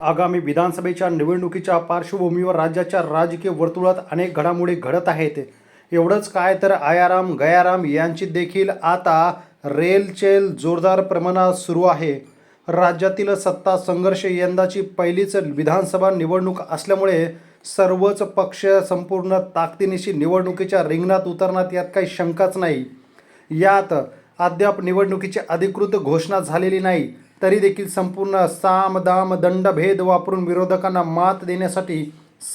आगामी विधानसभेच्या निवडणुकीच्या पार्श्वभूमीवर राज्याच्या राजकीय वर्तुळात अनेक घडामोडी घडत आहेत. एवढंच काय तर आयाराम गयाराम यांची देखील आता रेलचेल जोरदार प्रमाणात सुरू आहे. राज्यातील सत्ता संघर्ष यंदाची पहिलीच विधानसभा निवडणूक असल्यामुळे सर्वच पक्ष संपूर्ण ताकदीनिशी निवडणुकीच्या रिंगणात उतरण्यात यात काही शंकाच नाही. यात अद्याप निवडणुकीची अधिकृत घोषणा झालेली नाही. तरी देखील संपूर्ण साम दाम दंड भेद वापरून विरोधकांना मात देण्यासाठी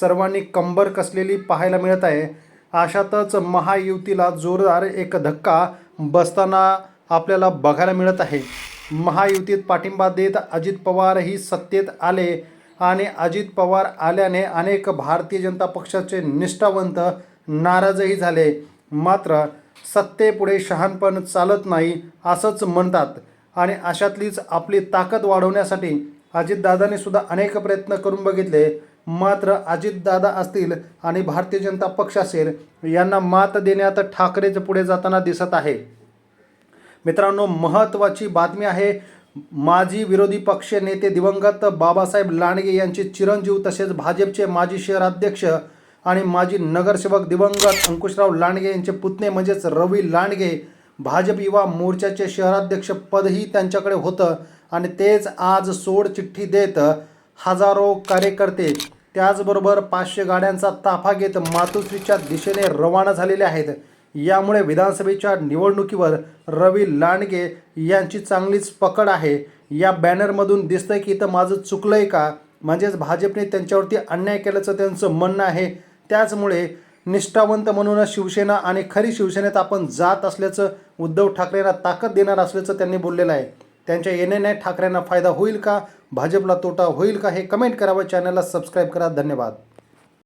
सर्वांनी कंबर कसलेली पाहायला मिळत आहे. अशातच महायुतीला जोरदार एक धक्का बसताना आपल्याला बघायला मिळत आहे. महायुतीत पाठिंबा देत अजित पवारही सत्तेत आले आणि अजित पवार आल्याने अनेक भारतीय जनता पक्षाचे निष्ठावंत नाराजही झाले. मात्र सत्तेपुढे शहाणपण चालत नाही असंच म्हणतात. आणि अशातलीच आपली ताकद वाढवण्यासाठी अजितदादांनी सुद्धा अनेक प्रयत्न करून बघितले. मात्र अजितदादा असतील आणि भारतीय जनता पक्ष असेल यांना मात देण्यात ठाकरेच पुढे जाताना दिसत आहे. मित्रांनो महत्त्वाची बातमी आहे माजी विरोधी पक्ष नेते दिवंगत बाबासाहेब लांडगे यांचे चिरंजीव तसेच भाजपचे माजी शहराध्यक्ष आणि माजी नगरसेवक दिवंगत अंकुशराव लांडगे यांचे पुतणे म्हणजेच रवी लांडगे भाजप युवा मोर्चाचे शहराध्यक्ष पदही त्यांच्याकडे होतं आणि तेच आज सोड चिठ्ठी देत हजारो कार्यकर्ते त्याचबरोबर पाचशे गाड्यांचा ताफा घेत मातोश्रीच्या दिशेने रवाना झालेले आहेत. यामुळे विधानसभेच्या निवडणुकीवर रवी लांडगे यांची चांगलीच पकड आहे. या बॅनरमधून दिसतंय की इथं माझं चुकलं आहे का? म्हणजेच भाजपने त्यांच्यावरती अन्याय केल्याचं त्यांचं म्हणणं आहे. त्याचमुळे निष्ठावंत म्हणूनच शिवसेना आणि खरी शिवसेनेत आपण जात असल्याचं उद्धव ठाकरेंना ताकद देणार असल्याचं त्यांनी बोललेलं आहे. त्यांच्या येण्याने ठाकरेंना फायदा होईल का? भाजपला तोटा होईल का? हे कमेंट करावं. चॅनलला सबस्क्राईब करा. धन्यवाद.